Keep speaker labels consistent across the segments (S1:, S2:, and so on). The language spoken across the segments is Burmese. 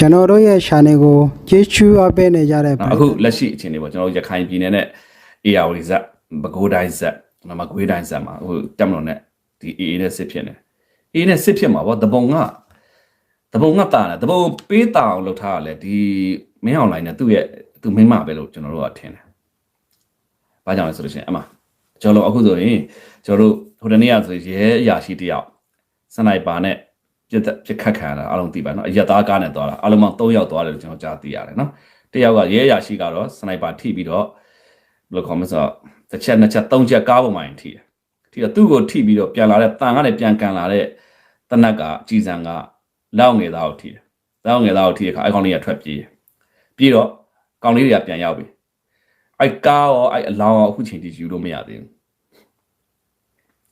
S1: ကျွန်တော်တို့ရဲ့ channel ကိုကျေးဇူးအပ်ပေးနေကြတဲ့
S2: နော်အခုလက်ရှိအခြေအနေပေါ့ကျွန်တော်တို့ရခိုင်ပြည်နယ်နဲ့ AR ဇက်ပဲခူးတိုင်းဇက်မကွေးတိုင်းဇက်မှာဟိုတက်မလို့နဲ့ဒီ AA နဲ့စစ်ဖြစ်နေ AA နဲ့စစ်ဖြစ်မှာပေါ့တပုံကတပုံကတာတယ်တပုံပေးတာအောင်လုပ်ထားရလဲဒီမင်းအောင်လိုင်းနဲ့သူ့ရဲ့သူမိမပဲလို့ကျွန်တော်တို့ကထင်တယ်။ဘာကြောင့်လဲဆိုလို့ရှိရင်အမကျွန်တော်တို့အခုဆိုရင်ကျွန်တော်တို့ဟိုတနေ့ကဆိုရဲအရာရှိတယောက်စနိုက်ပါနဲ့ ပြစ်ပြစ်ခတ်ခံရတာအားလုံးသိပါနော်အရက်သားကားနဲ့သွားတာအားလုံးပေါင်း3ယောက်သွားတယ်လို့ကျွန်တော်ကြားသိရတယ်နော်တယောက်ကရဲအရာရှိကတော့စနိုက်ပါထိပြီးတော့ဘယ်လိုခေါ်မလဲဆိုတော့တစ်ချက်နှစ်ချက်သုံးချက်ကားပေါ်မှာရင်ထိတယ်ထိတော့သူ့ကိုထိပြီးတော့ပြန်လာတဲ့တန်ကနေပြန်ကန်လာတဲ့တနက်ကကြည်စံကလောက်ငယ်သားကိုထိတယ်လောက်ငယ်သားကိုထိတဲ့အခါအကောင်လေးကထွက်ပြေးတယ်ပြေးတော့ကောင်လေးတွေကပြန်ရောက်ပြီအဲ့ကားရောအဲ့အလောင်းရောအခုချိန်ထိယူလို့မရသေးဘူး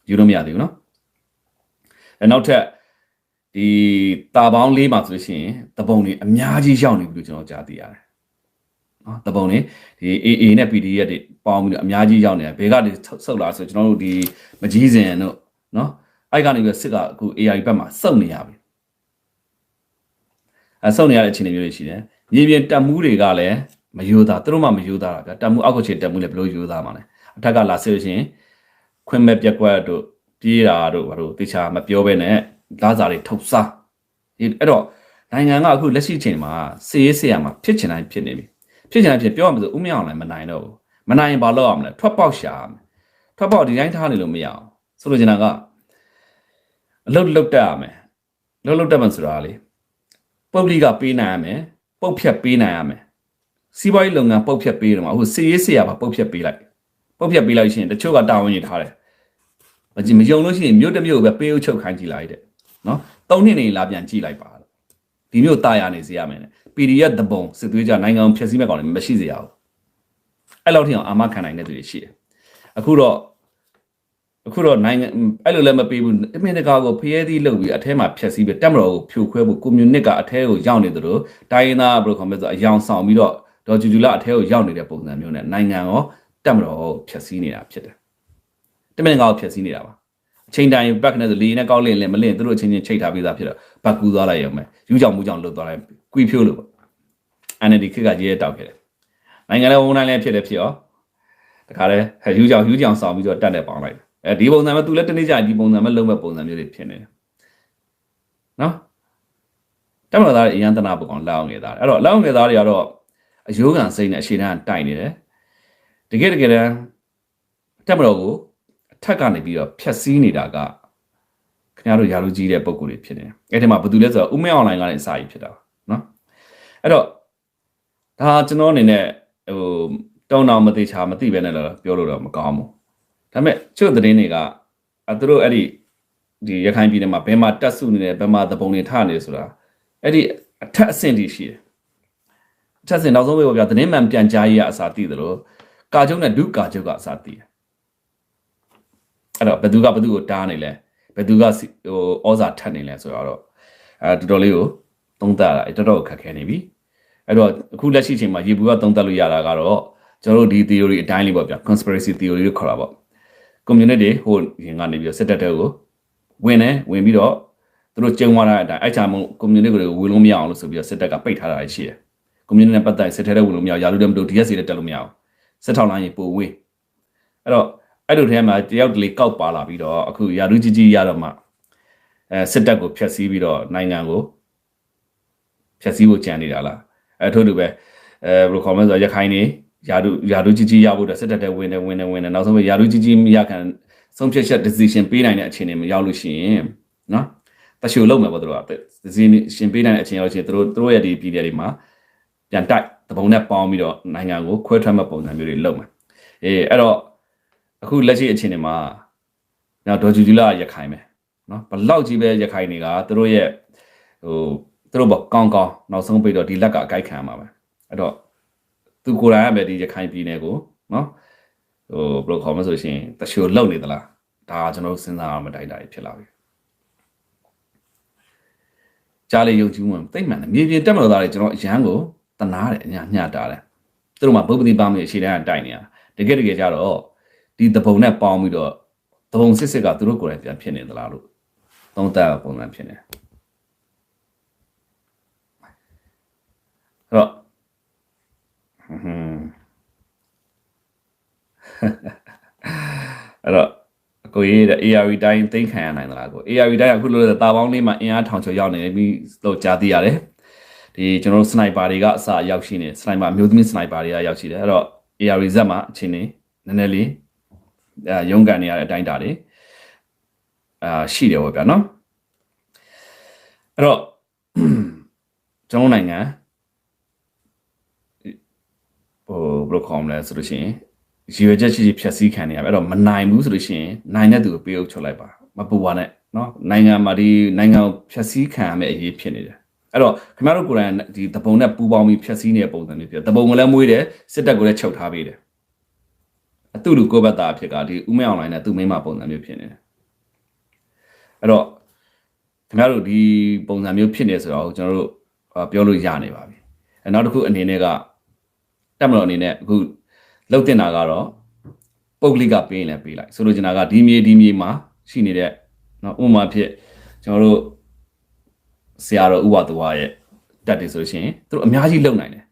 S2: ယူလို့မရသေးဘူးနော်အဲနောက်ထပ် ဒီတာပေါင်းလေးမှာဆိုလို့ရှိရင်တပုံတွေအများကြီးရောက်နေပြီလို့ကျွန်တော်ကြားသိရတယ်နော်တပုံတွေဒီ AA နဲ့ PDF တွေပေါင်းပြီးတော့အများကြီးရောက်နေတယ်ဘယ်ကနေဆုတ်လာဆိုကျွန်တော်တို့ဒီမကြီးစင်တို့နော်အဲ့ကနေပြီးစစ်ကအခု AI ဘက်မှာစုံနေရပြီအဲစုံနေရတဲ့အခြေအနေမျိုးတွေရှိတယ်မြေပြင်တက်မှုတွေကလည်းမယိုးသားသူတို့မှမယိုးသားတာဗျတက်မှုအောက်ကိုခြေတက်မှုလည်းဘယ်လိုယိုးသားမှာလဲအထက်ကလာဆဲလို့ရှိရင်ခွင့်မဲ့ပြက်ကွက်တို့ပြေးတာတို့ဘာလို့တေချာမပြောဘဲနဲ့ လာစားတွေထုတ်စားဒီအဲ့တော့နိုင်ငံကအခုလက်ရှိချိန်မှာစီးရေးဆေးရမှာဖြစ်ချင်တိုင်းဖြစ်နေပြီဖြစ်ချင်တိုင်းဖြစ်ပြောရမှာဆိုဥမရအောင်လည်းမနိုင်တော့ဘူးမနိုင်ရင်ဘာလုပ်ရမလဲထွက်ပေါက်ရှာရမယ်ထွက်ပေါက်ဒီတိုင်းထားနေလို့မရအောင်ဆိုလိုချင်တာကအလုတ်လုတ်တက်ရမယ်လုတ်လုတ်တက်မှဆိုတာလေပုတ်လိကပေးနိုင်ရမယ်ပုတ်ဖြတ်ပေးနိုင်ရမယ်စီးပွားရေးလုပ်ငန်းပုတ်ဖြတ်ပေးတယ်မှာအခုစီးရေးဆေးရပါပုတ်ဖြတ်ပေးလိုက်ပုတ်ဖြတ်ပေးလိုက်ရှင်တချို့ကတာဝန်ယူထားတယ်မကြည့်မယုံလို့ရှိရင်မြို့တစ်မြို့ပဲပေးဥချုပ်ခိုင်းကြည့်လိုက်တဲ့ နော်သုံးနှစ်နေလာပြန်ကြည့်လိုက်ပါဒီမျိုးတာယာနေစေရမယ်နဲ့ PDF တပုံစစ်သွေးကြနိုင်ငံကိုဖျက်ဆီးမဲ့ကောင်တွေမရှိစေရဘူးအဲ့လောက်ထိအောင်အာမခံနိုင်တဲ့သူတွေရှိတယ်အခုတော့အခုတော့နိုင်ငံအဲ့လိုလည်းမပေးဘူးအမေရိကာကိုဖျဲသီးလုပ်ပြီးအထဲမှာဖျက်ဆီးပြီးတက်မတော်ကိုဖြိုခွဲဖို့ကွန်မြူနစ်ကအထဲကိုရောက်နေတယ်လို့တိုင်းရင်းသားဘယ်လိုခေါ်မလဲဆိုအယောင်ဆောင်ပြီးတော့ဒေါ်ဂျူဂျူလာအထဲကိုရောက်နေတဲ့ပုံစံမျိုးနဲ့နိုင်ငံရောတက်မတော်ကိုဖျက်ဆီးနေတာဖြစ်တယ်တမင်ကောင်ကိုဖျက်ဆီးနေတာပါ အချိန်တိုင်းဘက်ကနေဆိုလေနဲ့ကောက်လင့်လင့်မလင့်သူတို့အချင်းချင်းချိတ်ထားပေးသားဖြစ်တော့ဘက်ကူးသွားလိုက်ရုံပဲယူကြောင်မူကြောင်လွတ်သွားလိုက်ကွီဖြိုးလို့ပေါ့ NLD ခက်ကရေးတောက်ခဲ့တယ်နိုင်ငံလည်းဝန်တိုင်းလည်းဖြစ်တယ်ဖြစ်ရောတခါလဲယူကြောင်ယူကြောင်ဆောင်ပြီးတော့တက်တယ်ပေါင်းလိုက်အဲဒီပုံစံမှာသူလည်းတနေ့ကျဒီပုံစံမှာလုံးမဲ့ပုံစံမျိုးတွေဖြစ်နေတယ်နော်တက်မလာသားအရန်တနာပုံကောင်လောက်အောင်ငယ်သားအဲ့တော့လောက်အောင်ငယ်သားတွေကတော့အယိုးကန်စိတ်နဲ့အရှိတန်းတိုက်နေတယ်တကယ်တကယ်တမ်းတက်မတော်ကိုအ ထက်ကနေပြီးတော့ဖြတ်စည်းနေတာကခင်ဗျားတို့ယာလူကြီးတဲ့ပုံကိုယ်တွေဖြစ်နေတယ်အဲ့ဒီမှာဘာတူလဲဆိုတော့ဥမဲအွန်လိုင်းကနေစာရေးဖြစ်တာနော်အဲ့တော့ဒါကျွန်တော်အနေနဲ့ဟိုတောင်းတောင်မသေးချာမသိပဲနဲ့လည်းပြောလို့တော့မကောင်းဘူးဒါပေမဲ့ကျုပ်သတင်းတွေကအဲသူတို့အဲ့ဒီဒီရခိုင်ပြည်နယ်မှာဘယ်မှာတက်စုနေတယ်ဘယ်မှာသဘုံတွေထနေတယ်ဆိုတာအဲ့ဒီအထက်အဆင့်ကြီးရှိတယ်အထက်အဆင့်နောက်ဆုံးပဲပြောပြသတင်းမှန်ပြန်ကြားရေးအစားတည်တယ်လို့ကာချုပ်နဲ့ဒုကာချုပ်ကအစားတည်တယ် အဲ့တော့ဘယ်သူကဘယ်သူကိုတားနေလဲဘယ်သူကဟိုဩဇာထက်နေလဲဆိုတော့အဲတော်တော်လေးကိုသုံးသပ်ရတာတော်တော်ခက်ခဲနေပြီအဲ့တော့အခုလက်ရှိအချိန်မှာရေဘူးကသုံးသပ်လို့ရတာကတော့ကျွန်တော်တို့ဒီ theory အတိုင်းလေးပေါ့ဗျာ conspiracy theory လို့ခေါ်တာပေါ့ community ဟိုရင်ကနေပြီးတော့စစ်တပ်တဲ့ကိုဝင်တယ်ဝင်ပြီးတော့သူတို့ကျုံသွားတဲ့အတိုင်းအဲ့ချာမို့ community ကိုဝင်လို့မရအောင်လို့ဆိုပြီးတော့စစ်တပ်ကပိတ်ထားတာရှိတယ် community နဲ့ပတ်သက်စစ်ထဲတဲ့ဝင်လို့မရအောင်ယာလူ dem တို့ DSC နဲ့တက်လို့မရအောင်စစ်ထောက်လိုင်းရေပိုဝေးအဲ့တော့ အဲ့လိုထဲမှာတယောက်တလေကောက်ပါလာပြီးတော့အခုယာလူကြီးကြီးရတော့မှအဲစစ်တပ်ကိုဖျက်ဆီးပြီးတော့နိုင်ငံကိုဖျက်ဆီးဖို့ကြံနေတာလားအဲထို့တူပဲအဲဘယ်လိုခေါ်မလဲဆိုတော့ရခိုင်နေယာဒုယာဒုကြီးကြီးရဖို့အတွက်စစ်တပ်တဲ့ဝင်တယ်ဝင်တယ်ဝင်တယ်နောက်ဆုံးပဲယာဒုကြီးကြီးမရခံဆုံးဖြတ်ချက် decision ပေးနိုင်တဲ့အခြေအနေမရောက်လို့ရှိရင်နော်တချို့လုံးမယ်ပေါ့သူတို့က decision ပေးနိုင်တဲ့အချိန်ရောက်ချင်းသူတို့သူတို့ရဲ့ဒီပြည်နယ်တွေမှာပြန်တိုက်တပုံနဲ့ပေါင်းပြီးတော့နိုင်ငံကိုခွဲထွက်မဲ့ပုံစံမျိုးတွေလုပ်မယ်အေးအဲ့တော့ အခုလက်ရှိအခြေအနေမှာနော်ဒေါ်ဂျူဂျူလာရခိုင်မယ်နော်ဘလောက်ကြီးပဲရခိုင်တွေကသူတို့ရဲ့ဟိုသူတို့ပေါ့ကောင်းကောင်းနောက်ဆုံးပြီးတော့ဒီလက်ကအကြိုက်ခံမှာပဲအဲ့တော့သူကိုယ်တိုင်ကပဲဒီရခိုင်ပြည်နယ်ကိုနော်ဟိုဘယ်လိုခေါ်မလဲဆိုရှင်တချို့လုံနေသလားဒါကကျွန်တော်စဉ်းစားရမယ့်တိုက်တာဖြစ်လာပြီကြားလေယုံကြည်မှုတိတ်မှန်တယ်မြေပြင်တက်မလို့သားတွေကျွန်တော်အရန်ကိုတနာတယ်အညာညှတာတယ်သူတို့မှာဘုပ္ပတိပါမေအရှိတန်းကတိုက်နေတာတကယ်တကယ်ကြတော့ ဒီတပုံနဲ့ပေါင်းပြီးတော့တပုံစစ်စစ်ကသူတို့ကိုယ်တိုင်ပြန်ဖြစ်နေသလားလို့သုံးသပ်ပုံစံဖြစ်နေအဲ့တော့အဲ့တော့ကိုရေးတဲ့ ARV တိုင်းသိမ့်ခံရနိုင်သလားကို ARV တိုင်းအခုလိုတာပေါင်းလေးမှာအင်အားထောင်ချော်ရောက်နေတယ်ပြီးတော့ကြားသိရတယ်ဒီကျွန်တော်တို့စနိုက်ပါတွေကအစာရောက်ရှိနေစနိုက်ပါမျိုးသမီးစနိုက်ပါတွေကရောက်ရှိတယ်အဲ့တော့ ARV ဇက်မှာအချိန်နေနည်းနည်းလေး ရုံးကန်နေရတဲ့အတိုင်းတာတွေအာရှိတယ်ပေါ့ဗျာနော်အဲ့တော့ကျွန်တော်နိုင်ငံဟိုဘယ်လိုခေါ်မလဲဆိုလို့ရှိရင်ရည်ရွယ်ချက်ရှိရှိဖြတ်စည်းခံနေရမယ်အဲ့တော့မနိုင်ဘူးဆိုလို့ရှိရင်နိုင်တဲ့သူကိုပေးအုပ်ချုပ်လိုက်ပါမပူပါနဲ့เนาะနိုင်ငံမှာဒီနိုင်ငံကိုဖြတ်စည်းခံရမယ့်အရေးဖြစ်နေတယ်အဲ့တော့ခင်ဗျားတို့ကိုယ်တိုင်ဒီတပုံနဲ့ပူပေါင်းပြီးဖြတ်စည်းနေတဲ့ပုံစံမျိုးဖြစ်တပုံကလည်းမွေးတယ်စစ်တပ်ကိုလည်းချုပ်ထားပေးတယ် အတူတူကိုယ့်ဘက်သားအဖြစ်ကဒီဥမဲအွန်လိုင်းနဲ့သူ့မိမပုံစံမျိုးဖြစ်နေတယ်အဲ့တော့ခင်ဗျားတို့ဒီပုံစံမျိုးဖြစ်နေဆိုတော့ကျွန်တော်တို့အာပြောလို့ရနေပါပြီအဲနောက်တစ်ခုအနေနဲ့ကတက်မတော်အနေနဲ့အခုလှုပ်တင်တာကတော့ပုဂ္ဂလိကပေးရင်လည်းပေးလိုက်ဆိုလိုချင်တာကဒီမြေဒီမြေမှာရှိနေတဲ့နော်ဥပမာဖြစ်ကျွန်တော်တို့ဆရာတော်ဥပတော်ရဲ့တက်တယ်ဆိုလို့ရှိရင်သူတို့အများကြီးလုံနိုင်တယ်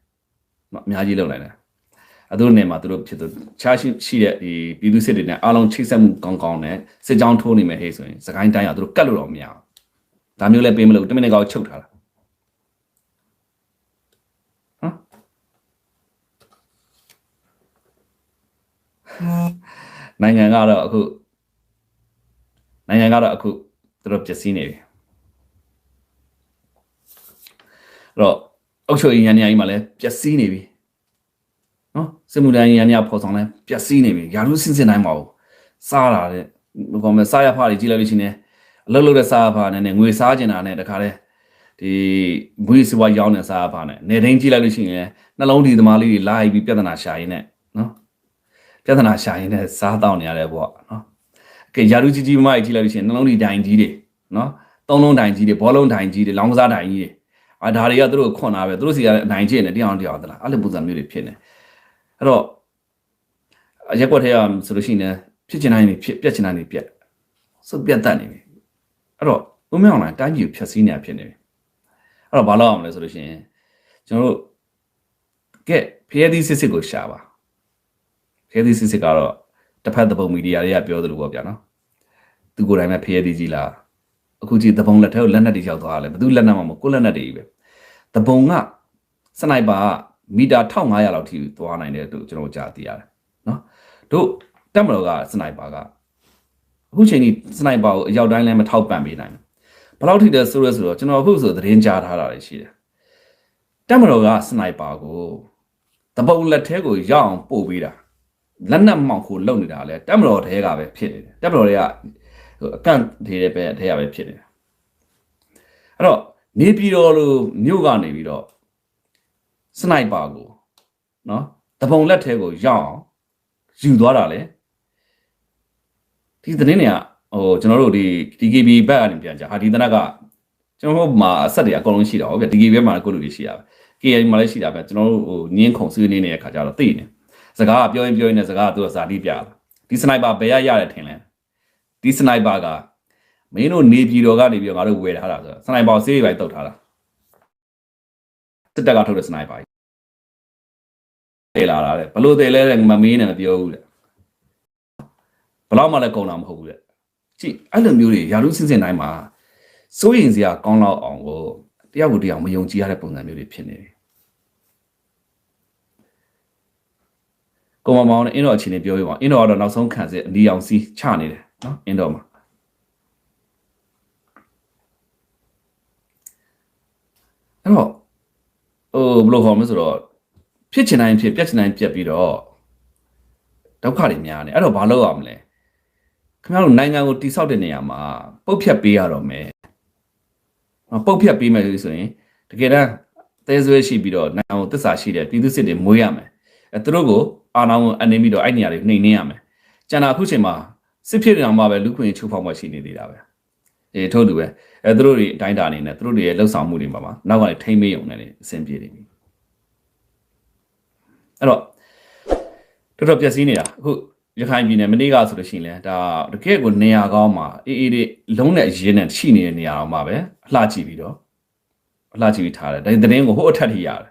S2: နော်အများကြီးလုံနိုင်တယ် အတို့နေမှာသူတို့ဖြစ်သူချားရှိရှိတဲ့ဒီပြည်သူစစ်တွေနဲ့အားလုံးချိတ်ဆက်မှုကောင်းကောင်းနဲ့စစ်ကြောင်းထိုးနေမယ်ဟဲ့ဆိုရင်စကိုင်းတိုင်းကသူတို့ကတ်လို့တော့မရဘူးဒါမျိုးလည်းပေးမလို့တမင်တကောက်ချုပ်ထားတာဟမ်နိုင်ငံကတော့အခုနိုင်ငံကတော့အခုသူတို့ပျက်စီးနေပြီအဲ့တော့အုပ်ချုပ်ရေးရန်နေရာကြီးမှာလည်းပျက်စီးနေပြီ နော်စစ်မှုထမ်းရန်နေရာဖော်ဆောင်လဲပျက်စီးနေပြီယာရုစင်စင်တိုင်းမှာဘူးစားတာတဲ့ဘယ်ကောင်မလဲစားရဖားတွေကြီးလိုက်လို့ရှိနေအလုပ်လုပ်တဲ့စားရဖားနဲ့နဲ့ငွေစားကျင်တာနဲ့တခါတည်းဒီဘွေးစဝါရောင်းတဲ့စားရဖားနဲ့နေတိုင်းကြီးလိုက်လို့ရှိရင်နှလုံးဒီသမားလေးတွေလာပြီးပြဿနာရှာရင်းနဲ့နော်ပြဿနာရှာရင်းနဲ့စားတောင်းနေရတဲ့ပေါ့နော်ကဲယာရုကြီးကြီးမမကြီးလိုက်လို့ရှိရင်နှလုံးဒီတိုင်ကြီးတွေနော်သုံးလုံးတိုင်ကြီးတွေဘောလုံးတိုင်ကြီးတွေလောင်းကစားတိုင်ကြီးတွေအာဒါတွေကသူတို့ခွန်တာပဲသူတို့စီကအနိုင်ကျင့်နေတရားတရားသလားအဲ့လိုပုံစံမျိုးတွေဖြစ်နေ အဲ့တော့ရက်ကွက်ထဲကဆိုလို့ရှိရင်ဖြစ်ချင်တိုင်းနေဖြစ်ပြက်ချင်တိုင်းနေပြက်စုပ်ပြတ်တတ်နေပြီအဲ့တော့ဦးမေအောင်လိုက်တိုင်းပြည်ကိုဖျက်ဆီးနေတာဖြစ်နေပြီအဲ့တော့ဘာလုပ်အောင်လဲဆိုလို့ရှိရင်ကျွန်တော်တို့ကဲဖျက်သီးစစ်စစ်ကိုရှာပါဖျက်သီးစစ်စစ်ကတော့တစ်ဖက်သပုံမီဒီယာတွေကပြောသလိုပေါ့ဗျာနော်သူကိုယ်တိုင်ပဲဖျက်သီးကြီးလားအခုကြည့်သပုံလက်ထဲကိုလက်နက်တွေရောက်သွားတယ်ဘယ်သူလက်နက်မှမဟုတ်ကိုယ်လက်နက်တွေကြီးပဲသပုံကစနိုက်ပါက မီတာ1500လောက်ထိသွားနိုင်တယ်လို့ကျွန်တော်ကြားသိရတယ်နော်တို့တက်မတော်ကစနိုက်ပါကအခုချိန်ကြီးစနိုက်ပါကိုအရောက်တိုင်းလည်းမထောက်ပံ့ပေးနိုင်ဘူးဘယ်လောက်ထိလဲဆိုရဲဆိုတော့ကျွန်တော်အခုဆိုသတင်းကြားထားတာလည်းရှိတယ်တက်မတော်ကစနိုက်ပါကိုတပုံလက်ထဲကိုရောက်အောင်ပို့ပေးတာလက်နက်မောင်ကိုလုံနေတာလဲတက်မတော်တဲကပဲဖြစ်နေတယ်တက်မတော်တွေကဟိုအကန့်သေးတဲ့ပဲအထဲကပဲဖြစ်နေတယ်အဲ့တော့နေပြည်တော်လိုမြို့ကနေပြီးတော့ စနိုက်ပါကိုနော်တပုံလက်ထဲကိုရောက်အောင်ယူသွားတာလေဒီသတင်းတွေကဟိုကျွန်တော်တို့ဒီ DKB ဘက်ကနေပြန်ကြဟာဒီတနက်ကကျွန်တော်တို့မှာအဆက်တွေအကုန်လုံးရှိတာဟုတ်ဗျ DKB ဘက်မှာကိုလူတွေရှိတာပဲ KI မှာလည်းရှိတာပဲကျွန်တော်တို့ဟိုညင်းခုံဆွေးနေတဲ့ခါကျတော့သိနေစကားကပြောရင်ပြောရင်လည်းစကားကသူကဇာတိပြလာဒီစနိုက်ပါဘယ်ရရတယ်ထင်လဲဒီစနိုက်ပါကမင်းတို့နေပြည်တော်ကနေပြီးတော့ငါတို့ဝယ်ထားတာဆိုတော့စနိုက်ပါကိုစေးတွေပဲတုတ်ထားတာ စစ်တပ်ကထုတ်တဲ့စနိုက်ပါတယ်လာတာတဲ့ဘလို့တယ်လဲတဲ့မမေးနဲ့မပြောဘူးတဲ့ဘလောက်မှလည်းကုန်တာမဟုတ်ဘူးတဲ့ကြည့်အဲ့လိုမျိုးတွေယာရုစင်စင်တိုင်းမှာစိုးရင်စရာကောင်းတော့အောင်ကိုတယောက်ကိုတယောက်မယုံကြည်ရတဲ့ပုံစံမျိုးတွေဖြစ်နေတယ်ကိုမမောင်နဲ့အင်းတော်အခြေအနေပြောပြပါအင်းတော်ကတော့နောက်ဆုံးခံစစ်အနီအောင်စီးချနေတယ်နော်အင်းတော်မှာအဲ့တော့ ဟိုဘယ်လိုခေါ်မလဲဆိုတော့ဖြစ်ချင်တိုင်းဖြစ်ပြက်ချင်တိုင်းပြက်ပြီးတော့ဒုက္ခတွေများနေအဲ့တော့ဘာလုပ်ရမလဲခင်ဗျားတို့နိုင်ငံကိုတိဆောက်တဲ့နေရာမှာပုတ်ဖြတ်ပေးရတော့မယ်ပုတ်ဖြတ်ပေးမယ်ဆိုရင်တကယ်တမ်းသဲဆွဲရှိပြီးတော့နိုင်ငံကိုတစ္ဆာရှိတဲ့ပြည်သူစစ်တွေမွေးရမယ်အဲသူတို့ကိုအာဏာကိုအနေပြီးတော့အဲ့နေရာတွေနှိမ်နှင်းရမယ်ကျန်တာအခုချိန်မှာစစ်ဖြစ်နေအောင်မှပဲလူခွင့်ချိုးဖောက်မှရှိနေသေးတာပဲ အေးထို့တူပဲအဲသူတို့တွေအတိုင်းတာအနေနဲ့သူတို့တွေရဲ့လှုပ်ဆောင်မှုတွေမှာပါနောက်ကနေထိမ့်မေးုံနဲ့အဆင်ပြေနေပြီအဲ့တော့တော်တော်ပျက်စီးနေတာအခုရခိုင်ပြည်နယ်မနေ့ကဆိုလို့ရှိရင်လဲဒါတကယ့်ကိုနေရာကောင်းမှာအေးအေးလေးလုံးနဲ့ရင်းနဲ့ရှိနေတဲ့နေရာအောင်မှာပဲအလှကြည့်ပြီးတော့အလှကြည့်ပြီးထားတယ်ဒါသတင်းကိုဟိုအထက်ထိရတယ်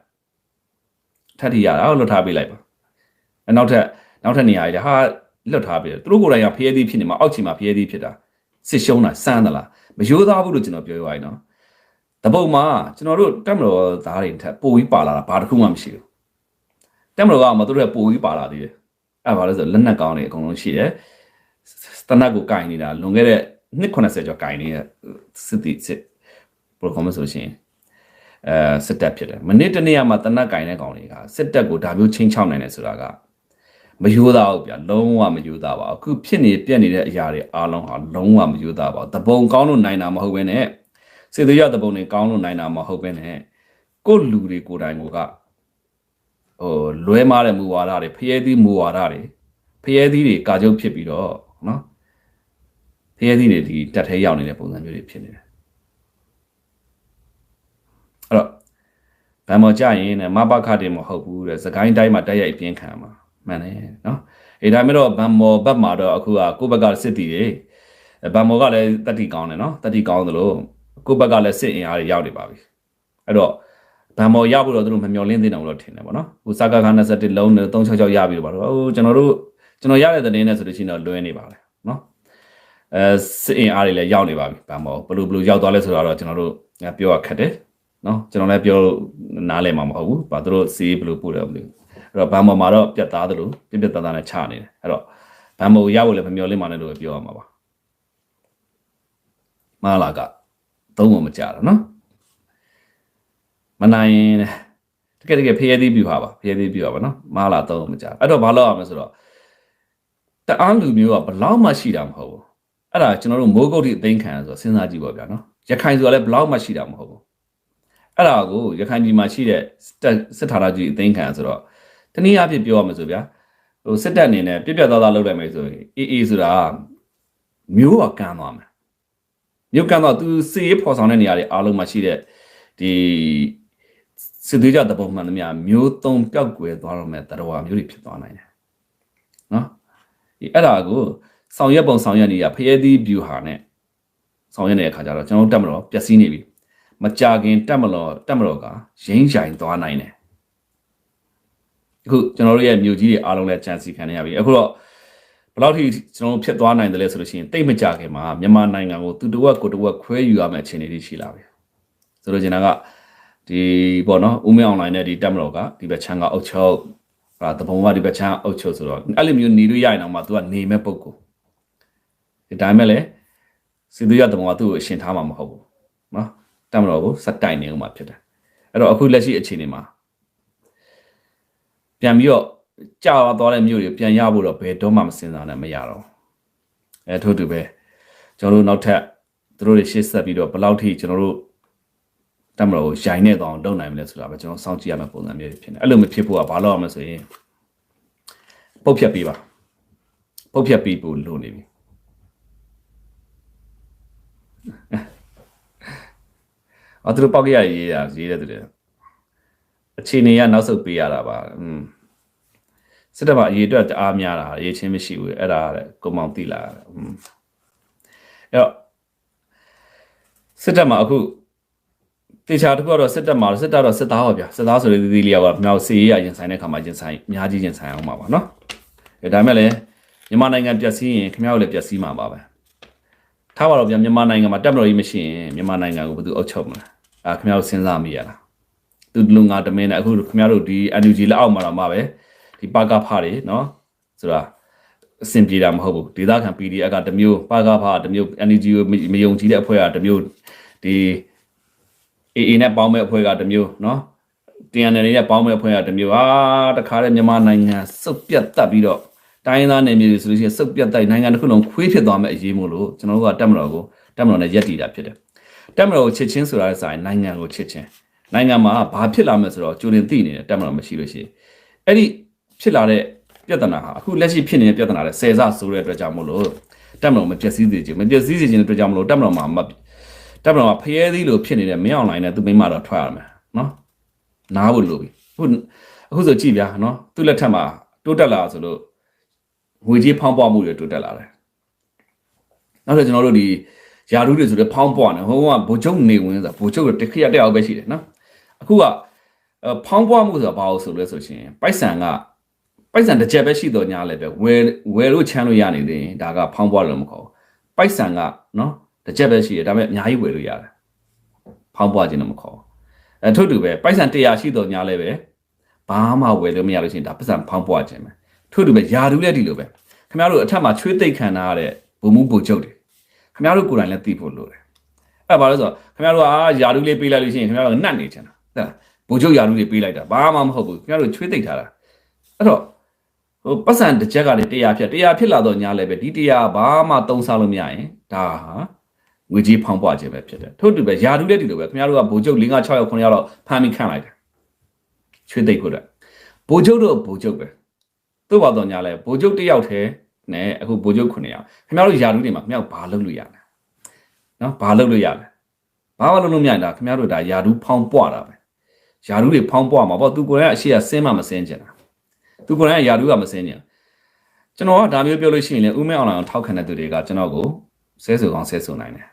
S2: အထက်ထိရတာဟုတ်လွတ်ထားပေးလိုက်ပါအနောက်ထပ်နောက်ထပ်နေရာကြီးဟာလွတ်ထားပြီသူတို့ကိုယ်တိုင်ကဖျဲသီးဖြစ်နေမှာအောက်ချီမှာဖျဲသီးဖြစ်တာ စစ်ရှုံးတာစမ်းသလားမယိုးသားဘူးလို့ကျွန်တော်ပြောရရင်နော်တပုတ်မှာကျွန်တော်တို့တက်မတော်သားတွေထက်ပိုပြီးပါလာတာဘာတစ်ခုမှမရှိဘူးတက်မတော်ကမှသူတို့ကပိုပြီးပါလာသေးတယ်အဲ့ဘာလဲဆိုလက်နက်ကောင်းတွေအကုန်လုံးရှိတယ်တနက်ကိုကင်နေတာလွန်ခဲ့တဲ့နှစ်80ကျော်ကင်နေတဲ့စစ်တီစစ် program ဆိုရှင်အဲစစ်တပ်ဖြစ်တယ်မနေ့တနေ့ကမှတနက်ကင်တဲ့ကောင်တွေကစစ်တပ်ကိုဒါမျိုးချင်းချောက်နိုင်တယ်ဆိုတာက မယိုးသားဘူးဗျာလုံးဝမယိုးသားပါဘူးအခုဖြစ်နေပြက်နေတဲ့အရာတွေအားလုံးဟာလုံးဝမယိုးသားပါဘူးတပုံကောင်းလို့နိုင်တာမဟုတ်ဘဲနဲ့စေတရတပုံတွေကောင်းလို့နိုင်တာမဟုတ်ဘဲနဲ့ကိုယ့်လူတွေကိုယ်တိုင်ကဟိုလွဲမားတဲ့မူဝါဒတွေဖျဲသီးမူဝါဒတွေဖျဲသီးတွေကာကြုပ်ဖြစ်ပြီးတော့နော်ဖျဲသီးတွေဒီတက်ထဲရောက်နေတဲ့ပုံစံမျိုးတွေဖြစ်နေတယ်အဲ့တော့ဗံမော်ကြရင်တဲ့မဘခတင်မဟုတ်ဘူးတဲ့စကိုင်းတိုင်းမှာတက်ရိုက်ပြင်းခံမှာ မှန်တယ်နော်အဲဒါမဲ့တော့ဗံမော်ဘက်မှာတော့အခုကကိုယ့်ဘက်ကစစ်တီတွေဗံမော်ကလည်းတတိကောင်းတယ်နော်တတိကောင်းသလိုကိုယ့်ဘက်ကလည်းစစ်အင်အားတွေရောက်နေပါပြီအဲ့တော့ဗံမော်ရောက်ဖို့တော့သူတို့မမျှော်လင့်သေးတယ်လို့ထင်တယ်ဗောနော်ဟိုစကားက21လုံးနဲ့366ရပြီလို့ပါတော့ဟိုကျွန်တော်တို့ကျွန်တော်ရတဲ့သတင်းနဲ့ဆိုလို့ရှိရင်တော့လွဲနေပါလေနော်အဲစစ်အင်အားတွေလည်းရောက်နေပါပြီဗံမော်ဘလို့ဘလို့ရောက်သွားလဲဆိုတော့ကျွန်တော်တို့ပြောရခက်တယ်နော်ကျွန်တော်လည်းပြောနားလည်မှာမဟုတ်ဘူး။ဘာသူတို့စီးဘယ်လိုပို့တယ်မသိဘူး။ အဲ့တော့ဘန်မော်မှာတော့ပြတ်သားတယ်လို့ပြပြသားသားနဲ့ချနေတယ်။အဲ့တော့ဘန်မော်ရဖို့လည်းမမျော်လင့်ပါနဲ့လို့ပဲပြောရမှာပါ။မလာကသုံးမမကြတော့နော်။မနိုင်ရင်တကယ်တကယ်ဖျဲသီးပြူပါပါဖျဲသီးပြူပါပါနော်။မလာသုံးမကြ။အဲ့တော့ဘာလုပ်ရမလဲဆိုတော့တအားလူမျိုးကဘလောက်မှရှိတာမဟုတ်ဘူး။အဲ့ဒါကျွန်တော်တို့မိုးကုတ်တိအသိမ်းခံရဆိုစဉ်းစားကြည့်ပါဗျာနော်။ရခိုင်ဆိုတာလည်းဘလောက်မှရှိတာမဟုတ်ဘူး။အဲ့ဒါကိုရခိုင်ပြည်မှာရှိတဲ့စစ်စစ်ဌာနကြီးအသိမ်းခံဆိုတော့ တနည်းအားဖြင့်ပြောရမှာဆိုဗျာဟိုစစ်တပ်အနေနဲ့ပြက်ပြက်သားသားလုပ်လိုက်မယ်ဆိုရင်အေးအေးဆိုတာမျိုးကကန်းသွားမယ်မျိုးကန်းတော့သူစီရေးဖော်ဆောင်တဲ့နေရာတွေအားလုံးမှာရှိတဲ့ဒီစစ်သွေးကြတပုံမှန်သမျှမျိုးသုံးပျောက်ကွယ်သွားတော့မယ်တရဝါမျိုးတွေဖြစ်သွားနိုင်တယ်နော်ဒီအဲ့ဒါကိုဆောင်ရွက်ပုံဆောင်ရွက်နေရဖျဲသီး view ဟာနဲ့ဆောင်ရွက်နေတဲ့အခါကျတော့ကျွန်တော်တို့တက်မလို့ပျက်စီးနေပြီမကြခင်တက်မလို့တက်မလို့ကရင်းကြိုင်သွားနိုင်တယ် အခုကျွန်တော်တို့ရဲ့မြို့ကြီးတွေအားလုံးလည်းကြံစီခံနေရပြီအခုတော့ဘယ်လောက်ထိကျွန်တော်တို့ဖြစ်သွားနိုင်တယ်လဲဆိုလို့ရှိရင်တိတ်မကြခင်မှာမြန်မာနိုင်ငံကိုသူတဝက်ကိုတဝက်ခွဲယူရမယ့်အခြေအနေတွေရှိလာပြီဆိုတော့ကျွန်တော်ကဒီပေါ့နော်ဦးမင်းအွန်လိုင်းနဲ့ဒီတက်မလို့ကဒီဘက်ချမ်းကအုတ်ချုပ်ဟာတပုံကဒီဘက်ချမ်းအုတ်ချုပ်ဆိုတော့အဲ့လိုမျိုးနေလို့ရရင်တော့မှ तू ကနေမဲ့ပုံကိုဒီတိုင်းမဲ့လေစီသူရတပုံကသူ့ကိုအရှင်ထားမှာမဟုတ်ဘူးနော်တမတော်ကိုစက်တိုင်နေအောင်မှာဖြစ်တယ်အဲ့တော့အခုလက်ရှိအခြေအနေမှာ ပြန်ပြီးတော့ကြာသွားတဲ့မြို့တွေပြန်ရဖို့တော့ဘယ်တော့မှမစင်စားနဲ့မရတော့အဲထို့တူပဲကျွန်တော်တို့နောက်ထပ်သူတို့တွေရှေ့ဆက်ပြီးတော့ဘယ်လောက်ထိကျွန်တော်တို့တမတော်ကိုရိုင်နေတော့လုပ်နိုင်မလဲဆိုတာပဲကျွန်တော်စောင့်ကြည့်ရမယ့်ပုံစံမျိုးတွေဖြစ်နေအဲ့လိုမဖြစ်ဖို့ကဘာလို့ရမလဲဆိုရင်ပုတ်ဖြတ်ပေးပါပုတ်ဖြတ်ပေးဖို့လိုနေပြီ။အော်သူတို့ပောက်ကြရရေးတာရေးတဲ့သူတွေ အခြေအနေကနောက်ဆုတ်ပေးရတာပါ။อืมစစ်တပ်မှာအရေးအတွက်တအားများတာရေးချင်းမရှိဘူးအဲ့ဒါတဲ့ကိုမောင်တိလာတာอืมအဲ့တော့စစ်တပ်မှာအခုတေချာတစ်ခုကတော့စစ်တပ်မှာစစ်တပ်တော့စစ်သားပါဗျာစစ်သားဆိုတဲ့ဒီဒီလေးကမြောက်စီရေးရရင်ဆိုင်တဲ့ခါမှာရင်ဆိုင်အများကြီးရင်ဆိုင်အောင်ပါပါနော်။ဒါပေမဲ့လည်းမြန်မာနိုင်ငံပျက်စီးရင်ခင်ဗျားတို့လည်းပျက်စီးမှာပါပဲ။ထားပါတော့ဗျာမြန်မာနိုင်ငံမှာတပ်မတော်ကြီးမရှိရင်မြန်မာနိုင်ငံကိုဘယ်သူအုပ်ချုပ်မလဲ။အာခင်ဗျားတို့စဉ်းစားမိရလား။ သူလူငါတမင်းနဲ့အခုခင်ဗျားတို့ဒီ NUG လက်အောက်မှာတော့မှာပဲဒီပါကဖားတွေနော်ဆိုတာအဆင်ပြေတာမဟုတ်ဘူးဒေသခံ PDF ကတစ်မျိုးပါကဖားကတစ်မျိုး NUG ကိုမယုံကြည်တဲ့အဖွဲ့ကတစ်မျိုးဒီ AA နဲ့ပေါင်းမဲ့အဖွဲ့ကတစ်မျိုးနော် TNL နဲ့ပေါင်းမဲ့အဖွဲ့ကတစ်မျိုးဟာတခါတည်းမြန်မာနိုင်ငံစုပ်ပြတ်တက်ပြီးတော့တိုင်းရင်းသားနယ်မြေတွေဆိုလို့ရှိရင်စုပ်ပြတ်တိုက်နိုင်ငံတစ်ခုလုံးခွေးဖြစ်သွားမဲ့အရေးမို့လို့ကျွန်တော်တို့ကတက်မတော်ကိုတက်မတော်နဲ့ရက်တည်တာဖြစ်တယ်တက်မတော်ကိုချစ်ချင်းဆိုတာလည်းဆိုင်နိုင်ငံကိုချစ်ချင်း နိုင်ငံမှာဘာဖြစ်လာမလဲဆိုတော့ကြိုတင်သိနေတယ်တက်မတော်မရှိလို့ရှိရင်အဲ့ဒီဖြစ်လာတဲ့ပြဿနာဟာအခုလက်ရှိဖြစ်နေတဲ့ပြဿနာတွေဆယ်ဆဆိုတဲ့အတွက်ကြောင့်မို့လို့တက်မတော်မပျက်စီးစေချင်မပျက်စီးစေချင်တဲ့အတွက်ကြောင့်မလို့တက်မတော်မှာမတက်မတော်မှာဖျဲသီးလိုဖြစ်နေတဲ့မင်းအောင်လိုင်းနဲ့သူမိမတော့ထွက်ရမယ်နော်နားဖို့လိုပြီအခုအခုဆိုကြည့်ဗျာနော်သူ့လက်ထက်မှာတိုးတက်လာဆိုလို့ငွေကြီးဖောင်းပွားမှုတွေတိုးတက်လာတယ်နောက်တော့ကျွန်တော်တို့ဒီယာရုတွေဆိုတော့ဖောင်းပွားနေဟိုကဘိုလ်ချုပ်နေဝင်ဆိုတာဘိုလ်ချုပ်တစ်ခရတက်အောင်ပဲရှိတယ်နော် အခုကဖောင်းပွားမှုဆိုတာဘာလို့ဆိုလဲဆိုရှင်ပိုက်ဆံကပိုက်ဆံတစ်ချက်ပဲရှိတော့ညာလည်းပဲဝယ်ဝယ်လို့ချမ်းလို့ရနေသေးရင်ဒါကဖောင်းပွားလို့မခေါ်ဘူးပိုက်ဆံကနော်တစ်ချက်ပဲရှိတယ်ဒါပေမဲ့အများကြီးဝယ်လို့ရတယ်ဖောင်းပွားခြင်းတော့မခေါ်ဘူးအဲထို့တူပဲပိုက်ဆံ100ရှိတော့ညာလည်းပဲဘာမှဝယ်လို့မရလို့ရှိရင်ဒါပိုက်ဆံဖောင်းပွားခြင်းပဲထို့တူပဲယာဒူးလည်းဒီလိုပဲခင်ဗျားတို့အထက်မှာချွေးသိပ်ခံထားရတဲ့ဘုံမှုဘုံချုပ်တွေခင်ဗျားတို့ကိုယ်တိုင်လည်းသိဖို့လိုတယ်အဲ့ဘာလို့ဆိုတော့ခင်ဗျားတို့ကအာယာဒူးလေးပေးလိုက်လို့ရှိရင်ခင်ဗျားတို့ကနှက်နေချင်တာ ဟုတ်လားဘုံချုပ်ယာဒူးလေးပေးလိုက်တာဘာမှမဟုတ်ဘူးခင်ဗျားတို့ချွေးသိပ်ထားတာအဲ့တော့ဟိုပတ်စံတစ်ချက်ကလည်းတရားဖြစ်တရားဖြစ်လာတော့ညာလည်းပဲဒီတရားဘာမှသုံးစားလို့မရရင်ဒါဟာငွေကြီးဖောင်းပွားခြင်းပဲဖြစ်တယ်ထို့တူပဲယာဒူးလည်းဒီလိုပဲခင်ဗျားတို့ကဘိုလ်ချုပ်၄၅6ရောက်9ရောက်တော့ဖမ်းပြီးခန့်လိုက်တယ်ချွေးသိပ်ဖို့အတွက်ဘိုလ်ချုပ်တော့ဘိုလ်ချုပ်ပဲသို့ပါတော့ညာလည်းဘိုလ်ချုပ်တစ်ယောက်တည်းနဲ့အခုဘိုလ်ချုပ်9ရောက်ခင်ဗျားတို့ယာဒူးတွေမှာခင်ဗျားတို့ဘာလုပ်လို့ရလဲနော်ဘာလုပ်လို့ရလဲဘာမှလုပ်လို့မရတာခင်ဗျားတို့ဒါယာဒူးဖောင်းပွားတာပဲ ယာဒူးတွေဖောင်းပွားမှာပေါ့သူကိုယ်ကအရှိရဆင်းမှမဆင်းကျင်တာသူကိုယ်တိုင်ကယာဒူးကမစင်းကြကျွန်တော်ကဒါမျိုးပြောလို့ရှိရင်လေဦးမဲအောင်လောင်ထောက်ခံတဲ့သူတွေကကျွန်တော်ကိုဆဲဆူကောင်းဆဲဆူနိုင်တယ်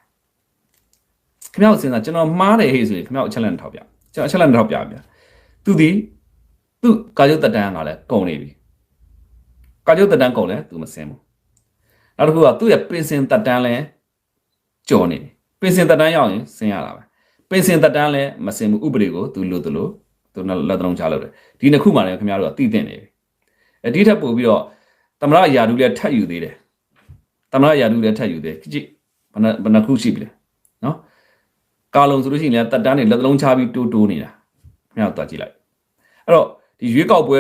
S2: ခင်ဗျားတို့စဉ်းစားကျွန်တော်မှားတယ်ဟေ့ဆိုရင်ခင်ဗျားတို့အချက်လက်နဲ့ထောက်ပြကျွန်တော်အချက်လက်နဲ့ထောက်ပြပြသူဒီသူကာကျုတ်တက်တန်းကလည်းကုန်နေပြီကာကျုတ်တက်တန်းကုန်လဲသူမစင်းဘူးနောက်တစ်ခုကသူ့ရဲ့ပင်စင်တက်တန်းလဲကြော်နေပြီပင်စင်တက်တန်းရောက်ရင်ဆင်းရတာပဲ ပင်စင်တက်တန်းလဲမစင်းဘူးဥပဒေကိုသူလို့သူလို့သူလက်တလုံးချလို့တယ်ဒီနှစ်ခုမှလည်းခင်ဗျားတို့ကသိသိနေပြီအဲဒီထက်ပို့ပြီးတော့သမရယာဒူးလည်းထပ်ယူသေးတယ်သမရယာဒူးလည်းထပ်ယူသေးကြည့်ဘယ်နှဘယ်နှခုရှိပြီလဲနော်ကာလုံဆိုလို့ရှိရင်လည်းတက်တန်းတွေလက်တလုံးချပြီးတိုးတိုးနေတာခင်ဗျားတို့သွားကြည့်လိုက်အဲ့တော့ဒီရွေးကောက်ပွဲ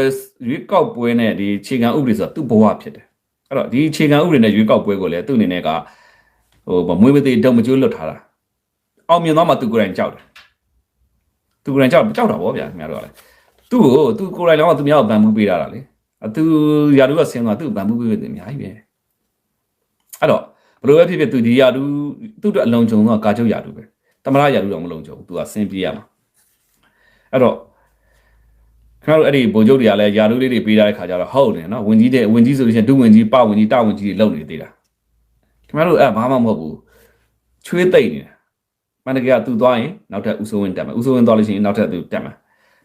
S2: ရွေးကောက်ပွဲနဲ့ဒီခြေခံဥပဒေဆိုတာသူ့ဘဝဖြစ်တယ်အဲ့တော့ဒီခြေခံဥပဒေနဲ့ရွေးကောက်ပွဲကိုလည်းသူ့အနေနဲ့ကဟိုမွေးမသေးတုံမကျိုးလွတ်ထားတာ အောင်မြင်သွားမှသူကိုယ်တိုင်ကြောက်တယ်သူကိုယ်တိုင်ကြောက်ကြောက်တာဗောဗျာခင်ဗျားတို့ကလည်းသူ့ကိုသူကိုယ်တိုင်လောကသူများကိုဗန်မှုပေးတာလားလေအသူယာဒူကဆင်းသွားသူ့ဗန်မှုပေးတယ်အများကြီးပဲအဲ့တော့ဘလို့ပဲဖြစ်ဖြစ်သူဒီယာဒူသူ့အတွက်အလုံးကြုံတော့ကာချုပ်ယာဒူပဲတမရယာဒူတော့မလုံးကြုံသူကဆင်းပြေးရမှာအဲ့တော့ခင်ဗျားတို့အဲ့ဒီဘုံချုပ်တွေကလည်းယာဒူလေးတွေပေးထားတဲ့ခါကျတော့ဟုတ်တယ်နော်ဝင်ကြီးတဲ့ဝင်ကြီးဆိုလို့ရှိရင်ဒုဝင်ကြီးပဝင်ကြီးတဝင်ကြီးတွေလုံနေသေးတာခင်ဗျားတို့အဲ့ဘာမှမဟုတ်ဘူးချွေးသိမ့်နေတာ မန္တကကသူသွားရင်နောက်ထပ်ဥဆိုးဝင်တက်မယ်ဥဆိုးဝင်သွားလို့ရှိရင်နောက်ထပ်သူတက်မယ်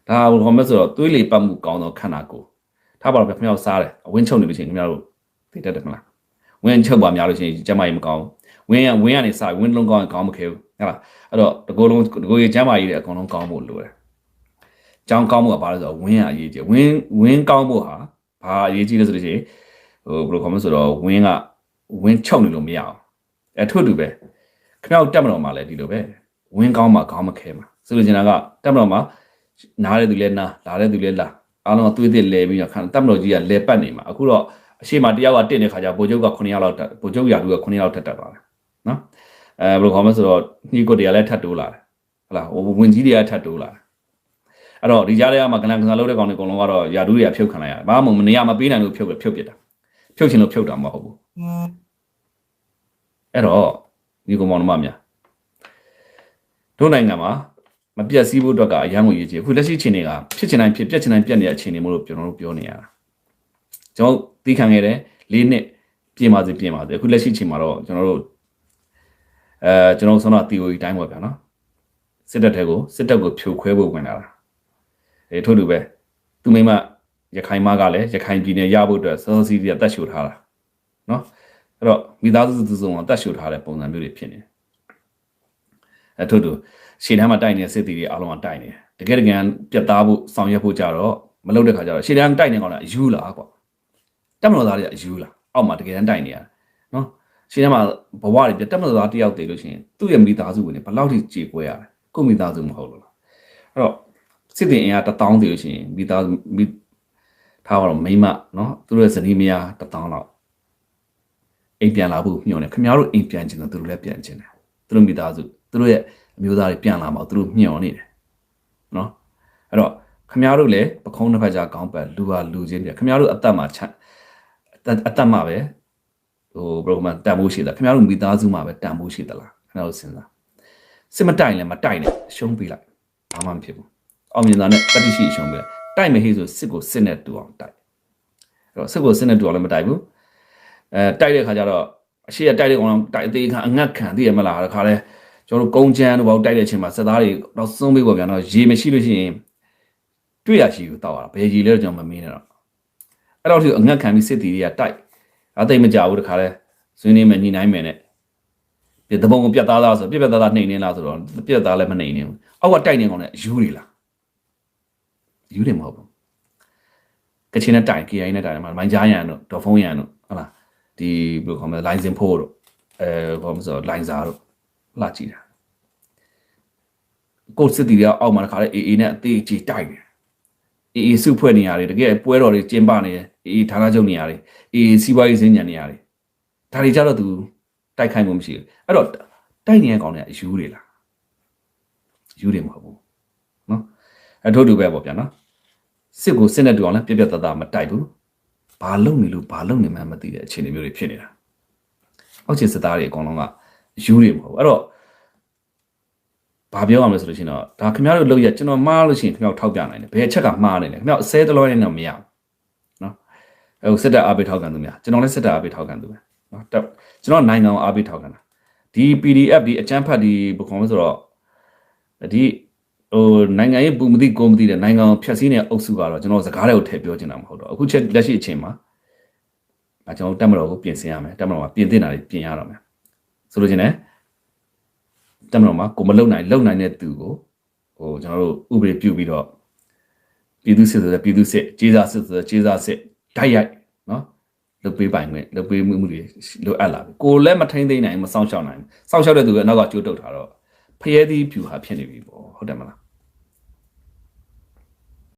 S2: ဒါဟောမဲ့ဆိုတော့သွေးလေပတ်မှုကောင်းသောခန္ဓာကိုယ်ထားပါတော့ခင်ဗျားတို့စားတယ်အဝင်းချုပ်နေလို့ရှိရင်ခင်ဗျားတို့သိတတ်တယ်မလားဝင်းချုပ်ပါများလို့ရှိရင်ကျမကြီးမကောင်းဝင်းရဝင်းကနေစားဝင်းလုံးကောင်းရင်ကောင်းမခဲဘူးဟုတ်လားအဲ့တော့တကောလုံးတကောကြီးကျမကြီးတွေအကုန်လုံးကောင်းဖို့လိုတယ်ကြောင်းကောင်းမှုကဘာလဲဆိုတော့ဝင်းရအရေးကြီးဝင်းဝင်းကောင်းဖို့ဟာဘာအရေးကြီးလဲဆိုလို့ရှိရင်ဟိုဘယ်လိုခေါ်မလဲဆိုတော့ဝင်းကဝင်းချုပ်နေလို့မရအောင်အဲထို့တူပဲ ခင်ဗျားတို့တက်မတော်မှာလဲဒီလိုပဲဝင်းကောင်းမှာကောင်းမခဲမှာဆိုလိုချင်တာကတက်မတော်မှာနားတဲ့သူလဲနားလာတဲ့သူလဲလာအားလုံးကသွေးသစ်လဲပြီးတော့ခံတက်မတော်ကြီးကလဲပတ်နေမှာအခုတော့အရှိမတယောက်ကတစ်နေခါကျဗိုလ်ချုပ်က9ယောက်လောက်တက်ဗိုလ်ချုပ်ရာလူက9ယောက်ထက်တက်သွားတယ်နော်အဲဘယ်လိုခေါ်မလဲဆိုတော့ညှိကိုတရားလဲထပ်တိုးလာတယ်ဟုတ်လားဟိုဝင်ကြီးတွေကထပ်တိုးလာတယ်အဲ့တော့ဒီကြားထဲမှာကလန်ကစားလုပ်တဲ့ကောင်တွေအကုန်လုံးကတော့ယာဒူးတွေကဖြုတ်ခံလိုက်ရတယ်ဘာမှမနေရမပေးနိုင်လို့ဖြုတ်ဖြုတ်ပြစ်တာဖြုတ်ချင်လို့ဖြုတ်တာမဟုတ်ဘူးအဲ့တော့ ဒီကောင်မောင်နှမများတို့နိုင်ငံမှာမပြတ်စည်းဖို့အတွက်ကအရန်ကိုရည်ကြည်အခုလက်ရှိအခြေအနေကဖြစ်ချင်တိုင်းဖြစ်ပြက်ချင်တိုင်းပြက်နေတဲ့အခြေအနေမို့လို့ကျွန်တော်တို့ပြောနေရတာကျွန်တော်သိခံခဲ့တယ်၄နှစ်ပြင်ပါစေပြင်ပါစေအခုလက်ရှိအချိန်မှာတော့ကျွန်တော်တို့အဲကျွန်တော်ဆုံးတော့ theory တိုင်းပေါ့ဗျာနော်စစ်တပ်ထဲကိုစစ်တပ်ကိုဖြိုခွဲဖို့ဝင်လာတာအဲထို့တူပဲသူမိမရခိုင်မကလည်းရခိုင်ပြည်နယ်ရဖို့အတွက်စောစီးတွေတက်ရှို့ထားတာနော် အဲ့တော့မိသားစုစုစုံကတက်ရှို့ထားတဲ့ပုံစံမျိုးတွေဖြစ်နေတယ်အဲထို့တူရှေ့တန်းမှာတိုက်နေတဲ့စစ်တီတွေအားလုံးကတိုက်နေတယ်တကယ်တကယ်ပြတ်သားဖို့ဆောင်ရွက်ဖို့ကြတော့မလုပ်တဲ့ခါကျတော့ရှေ့တန်းတိုက်နေကောင်တာအယူလားကွာတက်မလို့သားတွေကအယူလားအောက်မှာတကယ်တမ်းတိုက်နေရနော်ရှေ့တန်းမှာဘဝတွေပြတက်မလို့သားတယောက်တည်လို့ရှိရင်သူ့ရဲ့မိသားစုဝင်တွေဘယ်လောက်ထိကြေကွဲရလဲကိုမိသားစုမဟုတ်လို့လားအဲ့တော့စစ်တင်အင်အား1000တည်လို့ရှိရင်မိသားစုမိထားတော့မိမနော်သူတို့ရဲ့ဇနီးမယား1000လောက် အိမ်ပြန်လာဖို့ညွှန်တယ်ခင်ဗျားတို့အိမ်ပြန်ချင်တယ်သူတို့လည်းပြန်ချင်တယ်သူတို့မိသားစုသူတို့ရဲ့အမျိုးသားတွေပြန်လာမှာသူတို့ညှော်နေတယ်နော်အဲ့တော့ခမည်းတော်လည်းပခုံးတစ်ဖက်ကြားကောင်းပတ်လူဟာလူချင်းပြခမည်းတော်အသက်မှာချအသက်မှာပဲဟိုဘယ်လိုမှတန်ဖိုးရှိတာခမည်းတော်မိသားစုမှာပဲတန်ဖိုးရှိသလားခမည်းတော်စဉ်းစားစစ်မတိုင်လည်းမတိုင်နဲ့ရှုံးပေးလိုက်ဘာမှမဖြစ်ဘူးအောင်မြင်တာနဲ့တတိရှိရှုံးပေးလိုက်တိုက်မဟေးဆိုစစ်ကိုစစ်နဲ့တူအောင်တိုက်အဲ့တော့စစ်ကိုစစ်နဲ့တူအောင်လည်းမတိုက်ဘူး အဲတိုက်တဲ့ခါကျတော့အရှိရတိုက်တဲ့ကောင်တိုက်အသေးခံအငတ်ခံသိရမလားတခါလဲကျွန်တော်တို့ကုန်းချမ်းတို့ဘာတိုက်တဲ့အချိန်မှာစက်သားတွေတော့စွန်းပေးပေါ့ဗျာနော်ရေမရှိလို့ရှိရင်တွေ့ရရှိကိုတောက်ရတာဘယ်ရေလဲတော့ကျွန်တော်မမင်းနဲ့တော့အဲ့တော့ဒီအငတ်ခံပြီးစစ်တီတွေကတိုက်အသိမကြဘူးတခါလဲဆွေးနွေးမယ်ညီနိုင်မယ်နဲ့ပြတပုံကိုပြတ်သားသားဆိုပြက်ပြက်သားသားနှိမ်နေလားဆိုတော့ပြက်သားလည်းမနှိမ်နေဘူးအောက်ကတိုက်နေကောင်လည်းယူတွေလားယူတယ်မဟုတ်ဘူးကချင်နဲ့တိုင် KI နဲ့တိုင်မှာမိုင်းကြားရန်တို့ဒေါ်ဖုံးရန်တို့ဟုတ်လား ဒီဘယ်လိုခေါ်မလဲလိုင်းစင်ဖို့တို့အဲခေါ်မဆိုလိုင်းစာတို့လာကြည့်တာကိုစစ်တီတွေကအောက်မှာတခါလဲ AA နဲ့အသေးကြီးတိုက်တယ်အေးအေးစုဖွဲ့နေရတယ်တကယ်ပွဲတော်တွေကျင်းပနေတယ်အေးအေးဌာနချုပ်နေရတယ်အေးအေးစီးပွားရေးစင်းညံနေရတယ်ဒါတွေကြတော့သူတိုက်ခိုက်မှုမရှိဘူးအဲ့တော့တိုက်နေတဲ့ကောင်တွေကအယူတွေလားယူတွေမဟုတ်ဘူးနော်အထို့တူပဲပေါ့ဗျာနော်စစ်ကိုစစ်နဲ့တူအောင်လဲပြက်ပြက်တသားမတိုက်ဘူး ဘာလုံနေလို့ဘာလုံနေမှန်းမသိတဲ့အခြေအနေမျိုးတွေဖြစ်နေတာအောက်ခြေစစ်သားတွေအကောင်လုံးကယူတွေမဟုတ်ဘူးအဲ့တော့ဘာပြောရမလဲဆိုလို့ရှိရင်တော့ဒါခင်ဗျားတို့လုပ်ရကျွန်တော်မှားလို့ရှိရင်ခင်ဗျားတို့ထောက်ပြနိုင်တယ်ဘယ်အချက်ကမှားနေလဲခင်ဗျားတို့အစဲတလောနဲ့တော့မရဘူးနော်အဲဟိုစစ်တပ်အားပေးထောက်ခံသူများကျွန်တော်လည်းစစ်တပ်အားပေးထောက်ခံသူပဲနော်တက်ကျွန်တော်နိုင်ငံကိုအားပေးထောက်ခံတာဒီ PDF ဒီအချမ်းဖတ်ဒီဘယ်ခေါ်မလဲဆိုတော့ဒီ ဟိုနိုင်ငံရေးပုံမသိကိုမသိတဲ့နိုင်ငံကိုဖျက်ဆီးနေတဲ့အုပ်စုကတော့ကျွန်တော်စကားတွေကိုထည့်ပြောချင်တာမဟုတ်တော့အခုချက်လက်ရှိအချိန်မှာအဲကျွန်တော်တက်မတော်ကိုပြင်ဆင်ရမယ်တက်မတော်မှာပြင်သင့်တာတွေပြင်ရတော့မယ်ဆိုလို့ချင်းလည်းတက်မတော်မှာကိုမလုံနိုင်လုံနိုင်တဲ့သူကိုဟိုကျွန်တော်တို့ဥပဒေပြုပြီးတော့ပြည်သူစစ်ဆိုတဲ့ပြည်သူစစ်ကြေးစားစစ်ဆိုတဲ့ကြေးစားစစ်ဓာတ်ရိုက်နော်လုတ်ပေးပိုင်ခွင့်လုတ်ပေးမှုမှုတွေလိုအပ်လာပြီကိုလည်းမထိမ့်သိမ့်နိုင်မစောင့်ရှောက်နိုင်ဘူးစောင့်ရှောက်တဲ့သူကအနောက်ကကြိုးတုတ်ထားတော့ ဖျဲသီးဖြူဟာဖြစ်နေပြီပေါ့ဟုတ်တယ်မလား